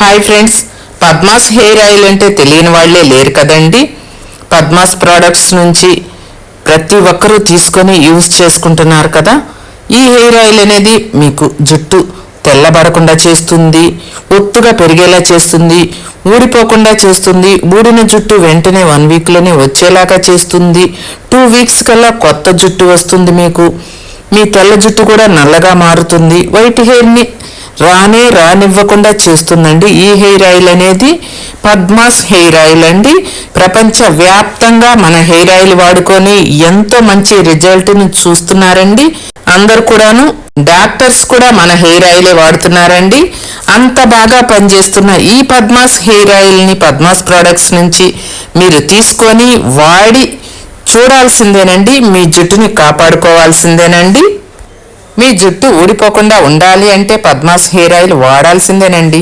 Hi friends Padma's hair oil అంటే తెలియని వాళ్ళే లేరు కదండి. పద్మాస్ ప్రోడక్ట్స్ నుంచి ప్రతి ఒక్కరూ తీసుకొని యూజ్ చేసుకుంటున్నారు కదా. ఈ హెయిర్ ఆయిల్ అనేది మీకు జుట్టు తెల్లబడకుండా చేస్తుంది ఒత్తుగా పెరిగేలా చేస్తుంది ఊడిపోకుండా చేస్తుంది ఊడిన జుట్టు వెంటనే వన్ వీక్లోనే వచ్చేలాగా చేస్తుంది. టూ వీక్స్ కల్లా కొత్త జుట్టు వస్తుంది మీకు. మీ తెల్ల జుట్టు కూడా నల్లగా మారుతుంది. వైట్ హెయిర్ని రానే రానివ్వకుండా చేస్తుందండి. ఈ హెయిర్ ఆయిల్ అనేది పద్మాస్ హెయిర్ ఆయిల్ అండి. ప్రపంచ వ్యాప్తంగా మన హెయిర్ ఆయిల్ వాడుకొని ఎంతో మంచి రిజల్ట్ని చూస్తున్నారండి. అందరు కూడాను డాక్టర్స్ కూడా మన హెయిర్ ఆయిలే వాడుతున్నారండి. అంత బాగా పనిచేస్తున్న ఈ పద్మాస్ హెయిర్ ఆయిల్ని పద్మాస్ ప్రోడక్ట్స్ నుంచి మీరు తీసుకొని వాడి చూడాల్సిందేనండి. మీ జుట్టుని కాపాడుకోవాల్సిందేనండి. మీ జుట్టు ఊడిపోకుండా ఉండాలి అంటే పద్మాస్ హెయిర్ ఆయిల్ వాడాల్సిందేనండి.